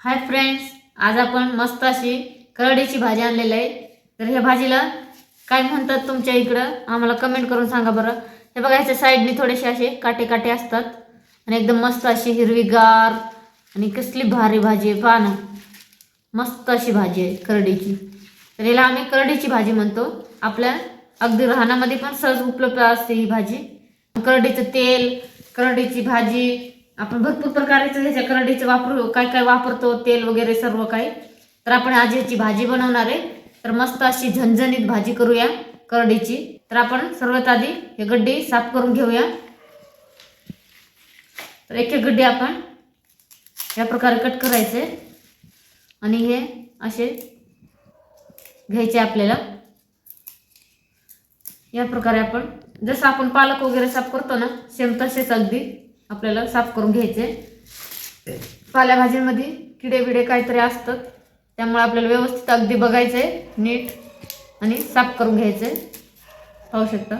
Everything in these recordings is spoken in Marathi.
हाय फ्रेंड्स आज आपण मस्त अशी करडीची भाजी आणलेली आहे. तर ह्या भाजीला काय म्हणतात तुमच्या इकडं? आम्हाला कमेंट करून सांगा बरं. हे बघा ह्याच्या साईडने थोडेसे असे काटे काटे असतात. आणि एकदम मस्त अशी हिरवीगार आणि कसली भारी भाजी आहे पहा मस्त अशी भाजी आहे करडीची तर याला आम्ही करडीची भाजी म्हणतो. आपल्या अगदी राहण्यामध्ये पण सहज उपलब्ध असते ही भाजी. करडीचं तेल करडीची भाजी आपण भरपूर प्रकारचं ह्याच्या करडीचं वापरू काय काय वापरतो तेल वगैरे सर्व काही. तर आपण आज भाजी बनवणार आहे. तर मस्त अशी झणझणीत भाजी करूया करडीची. तर आपण सर्वात आधी हे गड्डी साफ करून घेऊया. तर एक एक गड्डी आपण या प्रकारे कट करायचे. आणि हे असे घ्यायचे आपल्याला. या प्रकारे आपण जसं आपण पालक वगैरे साफ करतो ना सेम तसेच अगदी. आपल्याला साफ करून घ्यायचे. पालेभाजीमध्ये किडे बिडे काहीतरी असतात त्यामुळे आपल्याला व्यवस्थित अगदी बघायचं आहे नीट आणि साफ करून घ्यायचं. आहे पाहू शकता.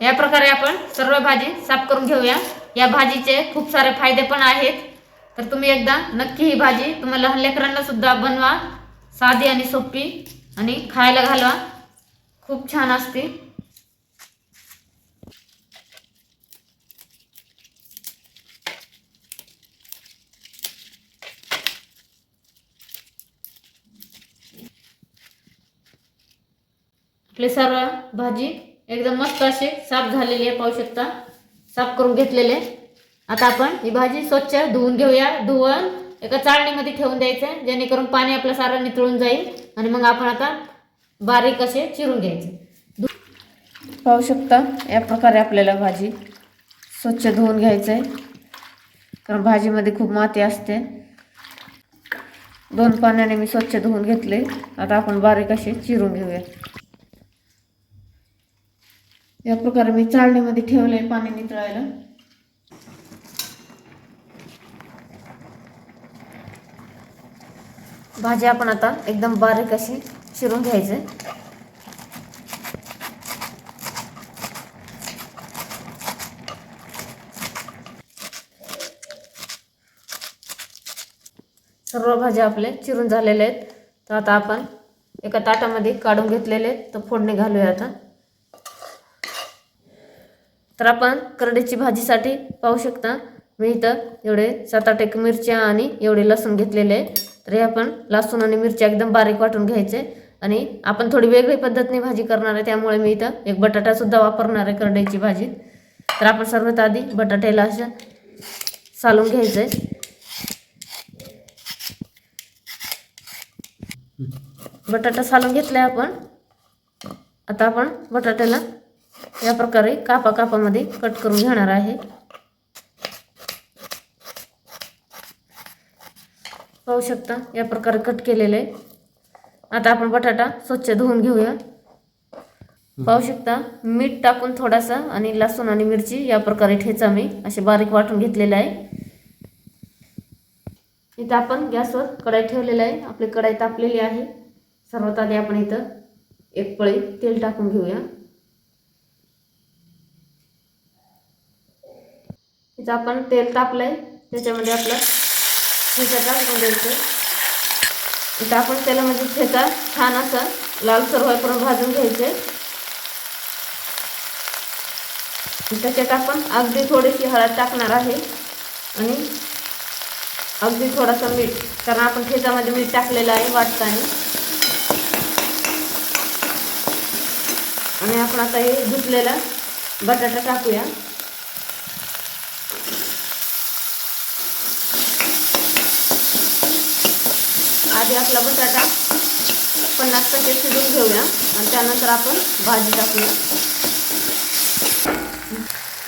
या प्रकारे आपण सर्व भाजी साफ करून घेऊया. या भाजीचे खूप सारे फायदे पण आहेत. तर तुम्ही एकदा नक्की ही भाजी तुम्हाला लहान लेकरांना सुद्धा बनवा. साधी आणि सोपी आणि खायला घालवा. खूप छान असते. आपले सर्व भाजी एकदम मस्त असे साफ झालेली आहे पाहू शकता. साफ करून घेतलेले. आता आपण ही भाजी स्वच्छ धुवून घेऊया. धुवून एका चाळणीमध्ये ठेवून द्यायचं जेणेकरून पाणी आपलं सारं नितळून जाईल आणि मग आपण आता बारीक असे चिरून घ्यायचे. पाहू शकता या प्रकारे आपल्याला भाजी स्वच्छ धुवून घ्यायचं आहे कारण भाजीमध्ये खूप माती असते. दोन पाण्याने मी स्वच्छ धुवून घेतले. आता आपण बारीक असे चिरून घेऊया. या प्रकारे मी चाळणीमध्ये ठेवले पाणी नितळायला भाजी आपण आता एकदम बारीक अशी चिरून घ्यायचे. सर्व भाज्या आपले चिरून झालेले आहेत. तर आता आपण एका ताटामध्ये काढून घेतलेले आहेत. तर फोडणी घालूया आता. तर आपण करडीची भाजीसाठी पाहू शकता. मी इथं एवढे सात आठ एक मिरच्या आणि एवढे लसूण घेतलेले आहे. तर हे आपण लसूण आणि मिरच्या एकदम बारीक वाटून घ्यायचे. आणि आपण थोडी वेगळी पद्धतीने भाजी करणार आहे. त्यामुळे मी इथं एक बटाटासुद्धा वापरणार आहे करडईची भाजी. तर आपण सर्वात आधी बटाट्याला असं सालून घ्यायचं. आहे बटाटा सालून घेतलाय आपण. आता आपण बटाट्याला या प्रकारे कापा कापामध्ये कट करून घेणार आहे. पाहू शकता या प्रकारे कट केलेले. आहे आता आपण बटाटा स्वच्छ धुवून घेऊया. पाहू शकता मीठ टाकून थोडासा आणि लसूण आणि मिरची या प्रकारे ठेचा मी असे बारीक वाटून घेतलेले आहे. इथं आपण गॅसवर कढाई ठेवलेला आहे. आपली कढाई तापलेली आहे. सर्वात आधी आपण इथं एक पळी तेल टाकून घेऊया. तिथं आपण तेल तापलंय. त्याच्यामध्ये आपलं ठेचा टाकून द्यायचं इथं. आपण तेलामध्ये ठेचा छान असं लालसर होईपर्यंत भाजून घ्यायचे. त्याच्यात आपण अगदी थोडीशी हळद टाकणार आहे. आणि अगदी थोडासा मीठ कारण आपण ठेचामध्ये मीठ टाकलेलं आहे वाटताना. आणि आपण आता हे धुतलेला बटाटा टाकूया. आधी आपला बटाटा पन्नास टक्के शिजून घेऊया आणि त्यानंतर आपण भाजी टाकूया.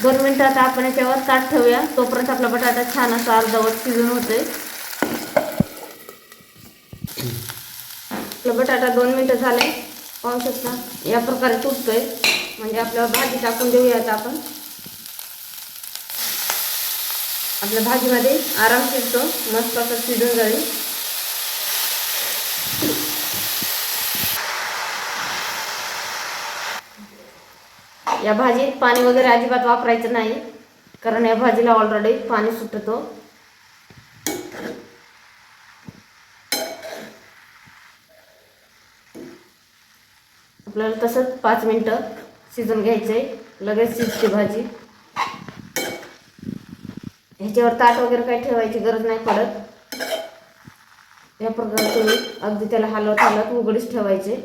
दोन मिनटं आता आपण याच्यावर ताट ठेवूया. तोपर्यंत आपला बटाटा छान असा अर्धवट शिजून होते आपला बटाटा दोन मिनटं झाले पाहू शकता या प्रकारे तुटतोय. म्हणजे आपल्याला भाजी टाकून देऊया आता आपण. आपल्या भाजीमध्ये आराम शिजतो. मस्त असं शिजून जाईल. या भाजीत पाणी वगैरे अजिबात वापरायचं नाही. कारण या भाजीला ऑलरेडी पाणी सुटतो. आपल्याला तसंच पाच मिनटं शिजून आहे लगेच शिजते भाजी. ह्याच्यावर ताट वगैरे काही ठेवायची गरज नाही पडत. या प्रकारे तुम्ही अगदी त्याला हलवत हलवत उघडीच ठेवायचे.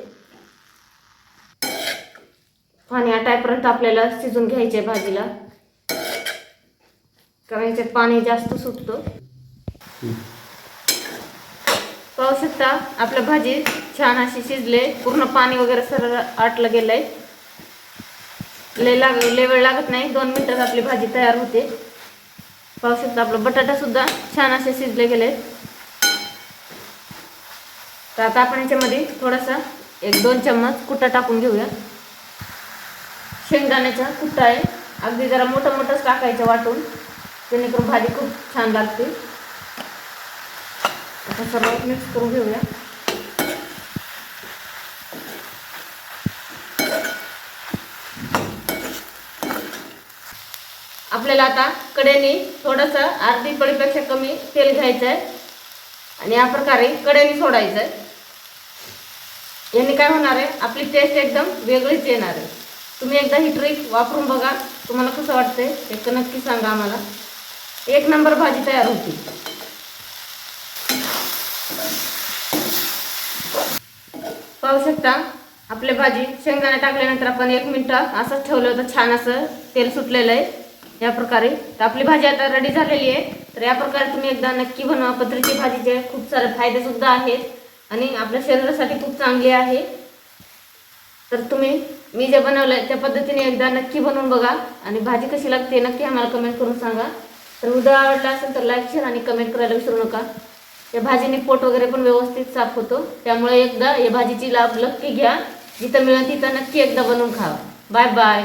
पाणी आटायपर्यंत आपल्याला शिजून घ्यायचे भाजीला. कारण याच्यात पाणी जास्त सुटतं. पाहू शकता आपलं भाजी छान अशी शिजले. पूर्ण पाणी वगैरे सरळ आटलं गेलंय. लय लाग लय वेळ लागत नाही. दोन मिनिटात आपली भाजी तयार होते. पाहू शकता आपलं बटाटा सुद्धा छान असे शिजले गेले. तर आता आपण याच्यामध्ये थोडासा एक दोन चम्मच कुट्टा टाकून घेऊया. शेंगदाण्याचा कुट्टा आहे. अगदी जरा मोठं मोठंच टाकायचं वाटून. जेणेकरून भाजी खूप छान लागते. आता सर्व मिक्स करून घेऊया. आपल्याला आता कडेने थोडंसं अर्धी पळीपेक्षा कमी तेल घ्यायचं आहे आणि या प्रकारे कडेने सोडायचं आहे याने काय होणार आहे? आपली टेस्ट एकदम वेगळीच येणार आहे. तुम्ही एकदा ही ट्रिक वापरून बघा. तुम्हाला कसं वाटतंय? हे नक्की सांगा आम्हाला. एक नंबर भाजी तयार होती. पाहू शकता आपली भाजी शेंगदाणे टाकल्यानंतर आपण एक मिनटं असंच ठेवलं होतं. छान असं तेल सुटलेलं आहे. या प्रकारे. तर आपली भाजी आता रेडी झालेली आहे. तर या प्रकारे तुम्ही एकदा नक्की बनवा. पत्रीची भाजीचे खूप सारे फायदेसुद्धा आहेत. आणि आपल्या शरीरासाठी खूप चांगली आहे. तर तुम्ही मी जे बनवलंय त्या पद्धतीने एकदा नक्की बनवून बघा. आणि भाजी कशी लागते नक्की आम्हाला कमेंट करून सांगा. तर व्हिडिओ आवडला असेल तर लाईक शेअर आणि कमेंट करायला विसरू नका. या भाजीने पोट वगैरे पण व्यवस्थित साफ होतो. त्यामुळे एकदा या भाजीची लाभ नक्की घ्या. जिथं मिळेल तिथं नक्की एकदा बनवून खावा. Bye bye